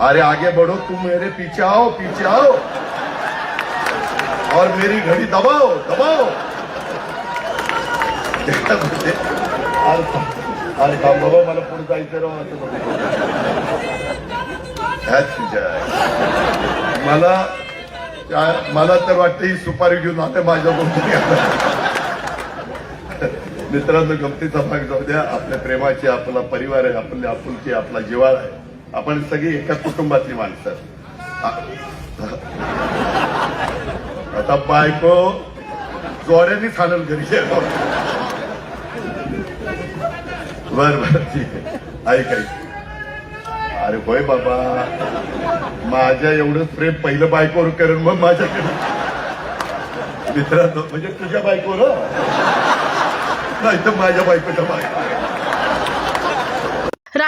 अरे आगे बढ़ो तुम मेरे पीछे आओ पीछे आओ। और मेरी घड़ी दबाओ दबाओ। अरे थांब- बाबा मला पुढे जायचं राव असं ह्याच तुझ्या मला मला तर वाटतं ही सुपारी घेऊन आता माझ्या मित्रांनो गमतीचा भाग जाऊ द्या. आपल्या प्रेमाची आपला परिवार आहे आपल्या आपुलकी आपला जिवाळा आहे. आपण सगळी एका कुटुंबातली माणसं. आता बायको जोड्याने खाणल घरी. बर बर ठीक आहे. ऐक ऐक. अरे होय बाबा. माझ्या एवढंच प्रेम पहिलं बायकोवर करेन मग माझ्याकडे मित्रांनो म्हणजे तुझ्या बायकोवर नाही तर माझ्या बायकोच्या बायको